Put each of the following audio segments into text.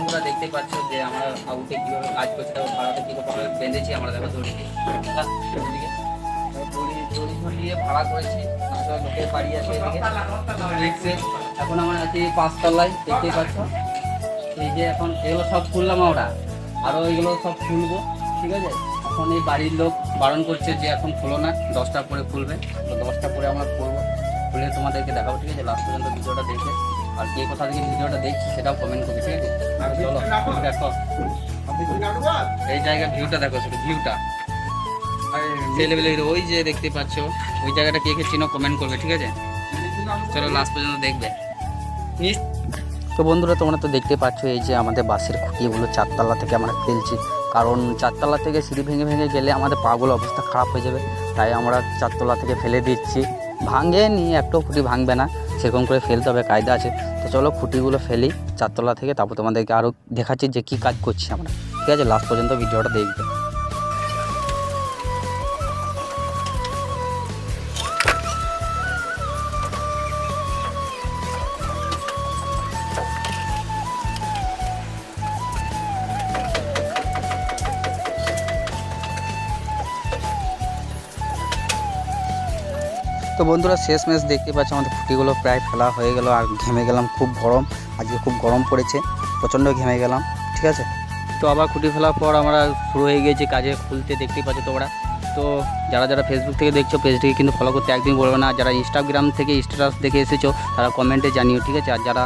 বন্ধুরা দেখতে পাচ্ছ যে আমরা আউটে কীভাবে কাজ করছি, তারপর ভাড়াতে কীভাবে বেঁধেছি, আমরা দেখো দড়ি দড়ি ভাড়া করেছি। লোকের বাড়ি আছে এদিকে। এখন আমরা আছি পাঁচতলায়, দেখতেই পাচ্ছ। এই যে এখন এগুলো সব খুললাম আমরা। আরও এগুলো সব খুলবো ঠিক আছে? এখন এই বাড়ির লোক বারণ করছে যে এখন খুলো না, দশটা পরে খুলবে তো দশটা পরে আমরা খুলবো খুলে তোমাদেরকে দেখাবো, ঠিক আছে? লাস্ট পর্যন্ত ভিডিওটা দেখে আর কে কোথা থেকে ভিডিওটা দেখছি, সেটাও কমেন্ট করবে, ঠিক আছে? চলো দেখো। এই জায়গার ভিউটা দেখো, শুধু ভিউটা ছেলেবেলে ওই যে দেখতে পাচ্ছ, ওই জায়গাটা কে কে চিনো কমেন্ট করবে, ঠিক আছে? চলো লাস্ট পর্যন্ত দেখবে। তো বন্ধুরা, তোমরা তো দেখতে পাচ্ছ, এই যে আমাদের বাসের খুঁটিগুলো চারতলা থেকে আমরা ফেলছি। কারণ চারতলা থেকে সিঁড়ি ভেঙে ভেঙে গেলে আমাদের পাগুলো অবস্থা খারাপ হয়ে যাবে। তাই আমরা চারতলা থেকে ফেলে দিচ্ছি। ভাঙে নি একটু খুঁটি ভাঙবে না। সেরকম করে ফেলতে হবে, কায়দা আছে। তো চলো খুঁটিগুলো ফেলি চারতলা থেকে, তারপর তোমাদেরকে আরও দেখাচ্ছি যে কী কাজ করছি আমরা। ঠিক আছে লাস্ট পর্যন্ত ভিডিওটা দেখবে। তো বন্ধুরা শেষ ম্যাচ দেখতে পাচ্ছ আমাদের খুঁটিগুলো প্রায় ফেলা হয়ে গেল আর ঘেমে গেলাম খুব গরম। আজকে খুব গরম পড়েছে, প্রচণ্ড ঘেমে গেলাম, ঠিক আছে? তো আবার খুঁটি ফেলার পর আমরা শুরু হয়ে গিয়েছি কাজে খুলতে, দেখতেই পাচ্ছ তোমরা। তো যারা যারা ফেসবুক থেকে দেখছ, পেজটিকে কিন্তু ফলো করতে একদিন বলবে না। যারা ইনস্টাগ্রাম থেকে স্ট্যাটাস দেখে এসেছ, তারা কমেন্টে জানিও, ঠিক আছে? আর যারা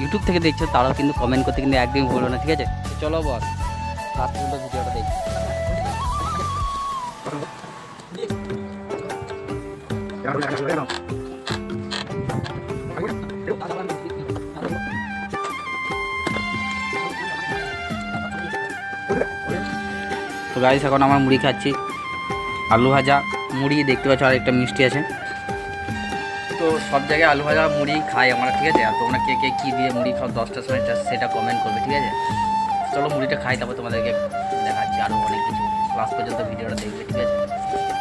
ইউটিউব থেকে দেখছ, তারাও কিন্তু কমেন্ট করতে কিন্তু একদিন বলবে না, ঠিক আছে? চলো বস লাস্ট ভিডিওটা দেখি। তো গাইস এখন আমরা মুড়ি খাচ্ছি। আলু ভাজা। মুড়ি দেখতে পাচ্ছ আর একটা মিষ্টি আছে। তো সব জায়গায় আলু ভাজা, মুড়ি খাই আমরা, ঠিক আছে? আর তোমরা কে কে কী দিয়ে মুড়ি খাও দশটার সময় সেটা কমেন্ট করবে, ঠিক আছে? চলো মুড়িটা খাই, তারপর তোমাদেরকে দেখাচ্ছি আরও অনেক কিছু। লাস্ট পর্যন্ত ভিডিওটা দেখবে, ঠিক আছে?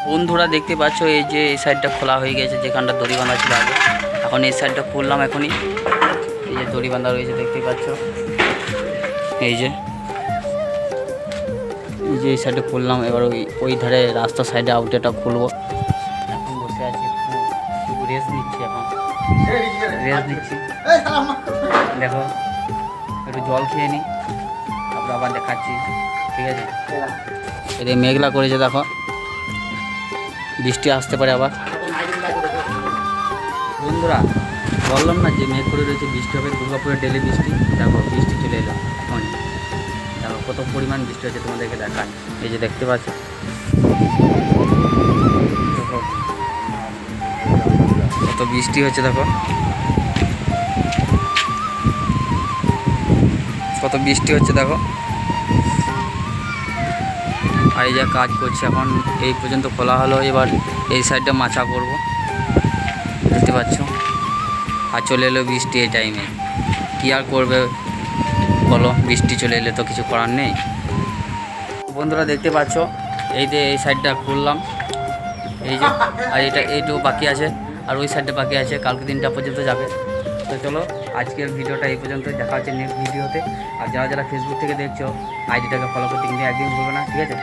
বন্ধুরা দেখতে পাচ্ছ এই যে এই সাইডটা খোলা হয়ে গেছে যেখানটা দড়ি বাঁধা ছিল আগে। এখন এই সাইডটা খুললাম এখনই। এই যে দড়ি বাঁধা রয়েছে দেখতে পাচ্ছ। এই যে। এই যে এই সাইডে খুললাম এবার ওই ওই ধারে রাস্তার সাইডে আউটেটা খুলবো। এখন বসে আছি একটু রেস্ট নিচ্ছি এখন। রেস্ট নিচ্ছি। দেখো একটু জল খেয়ে নিই তারপর আবার দেখাচ্ছি ঠিক আছে? এটা মেঘলা করেছে দেখো। বৃষ্টি আসতে পারে আবার। বন্ধুরা, বললাম না যে মেঘ করে রয়েছে বৃষ্টি হবে, দুর্গাপুরে ডেলি বৃষ্টি। দেখো, বৃষ্টি চলে এলো এখন দেখো, কত পরিমাণ বৃষ্টি হচ্ছে তোমাদেরকে দেখায় এই যে দেখতে পাচ্ছ। দেখো, কত বৃষ্টি হচ্ছে দেখো। কত বৃষ্টি হচ্ছে, দেখো। আর এই যা কাজ করছে। এখন এই পর্যন্ত খোলা হলো, এবার এই সাইডটা মাচা করব। দেখতে পাচ্ছ? আর চলে এলো বৃষ্টি এই টাইমে কী আর করবে বলো? বৃষ্টি চলে এলে তো কিছু করার নেই। বন্ধুরা, দেখতে পাচ্ছ? এই যে এই সাইডটা খুললাম। এই যে, আর এটা এইটুকু বাকি আছে। আর ওই সাইডটা বাকি আছে। কালকে দিনটা পর্যন্ত যাবে। তো চলো, আজকের ভিডিওটা এই পর্যন্ত দেখা হচ্ছে নেক্সট ভিডিওতে আর যারা যারা ফেসবুক থেকে দেখছ আইডিটাকে ফলো করতে কিন্তু একদিন ভুলবে না, ঠিক আছে?